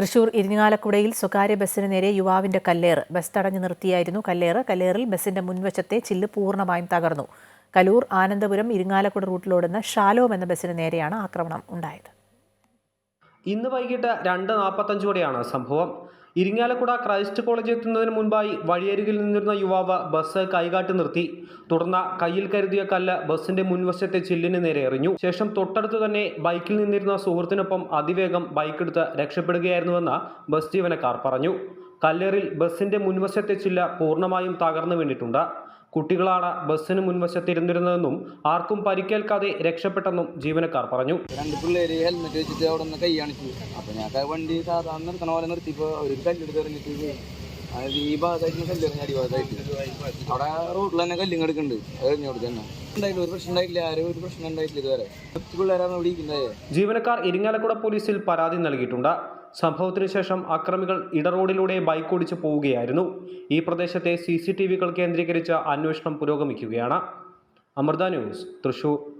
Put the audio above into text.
തൃശൂർ ഇരിങ്ങാലക്കുടയിൽ സ്വകാര്യ ബസ്സിന് നേരെ യുവാവിന്റെ കല്ലേറ്. ബസ് തടഞ്ഞു നിർത്തിയായിരുന്നു കല്ലേറ്. കല്ലേറിൽ ബസിന്റെ മുൻവശത്തെ ചില്ല് പൂർണമായും തകർന്നു. കലൂർ ആനന്ദപുരം ഇരിങ്ങാലക്കുട റൂട്ടിലോടുന്ന ഷാലോം എന്ന ബസ്സിന് നേരെയാണ് ആക്രമണം ഉണ്ടായത്. ഇന്ന് വൈകിട്ട് രണ്ട് നാൽപ്പത്തഞ്ചോടെയാണ് സംഭവം. ഇരിങ്ങാലക്കുട ക്രൈസ്റ്റ് കോളേജ് എത്തുന്നതിന് മുൻപായി വഴിയരികിൽ നിന്നിരുന്ന യുവാവ് ബസ് കൈകാട്ടി നിർത്തി. തുടർന്ന് കയ്യിൽ കരുതിയ കല്ല് ബസിന്റെ മുൻവശത്തെ ചില്ലിന് നേരെ എറിഞ്ഞു. ശേഷം തൊട്ടടുത്ത് തന്നെ ബൈക്കിൽ നിന്നിരുന്ന സുഹൃത്തിനൊപ്പം അതിവേഗം ബൈക്കെടുത്ത് രക്ഷപ്പെടുകയായിരുന്നുവെന്ന് ബസ് ജീവനക്കാർ പറഞ്ഞു. കല്ലേറിൽ ബസിന്റെ മുൻവശത്തെ ചില്ല പൂർണമായും തകർന്നു വീണിട്ടുണ്ട്. കുട്ടികളാണ് ബസ്സിന് മുൻവശത്തിരുന്നിരുന്നതെന്നും ആർക്കും പരിക്കേൽക്കാതെ രക്ഷപ്പെട്ടെന്നും ജീവനക്കാർ പറഞ്ഞു. രണ്ട് പിള്ളേര് ഹെൽമെറ്റ് വെച്ചിട്ട് അവിടെ നിന്ന് കൈ കാണിച്ചു. അപ്പൊ ഞാൻ വണ്ടി സാധാരണ നിർത്തണ പോലെ നിർത്തിയപ്പോ ഒരു കല്ലെടുത്ത്. അതായത് ഈ ഭാഗത്തായിട്ട് കല്ലെറിഞ്ഞ അടിഭാഗത്തായിട്ട്. അവിടെ റോട്ടിൽ തന്നെ കല്ലും കിടക്കുന്നുണ്ട്. എറിഞ്ഞോട് തന്നെ. ഉണ്ടായില്ല ഒരു പ്രശ്നം ഉണ്ടായില്ല ആരും ഒരു പ്രശ്നം ഉണ്ടായിട്ടില്ല ഇതുവരെ. പിള്ളേരാണ് ഇവിടെ ഇരിക്കുന്നത്. ജീവനക്കാർ ഇരിങ്ങാലക്കുട പോലീസിൽ പരാതി നൽകിയിട്ടുണ്ട്. സംഭവത്തിന് ശേഷം അക്രമികൾ ഇടറോഡിലൂടെ ബൈക്ക് ഓടിച്ചു പോവുകയായിരുന്നു. ഈ പ്രദേശത്തെ സി സി ടി വികൾ കേന്ദ്രീകരിച്ച് അന്വേഷണം പുരോഗമിക്കുകയാണ്. അമൃത ന്യൂസ് തൃശൂർ.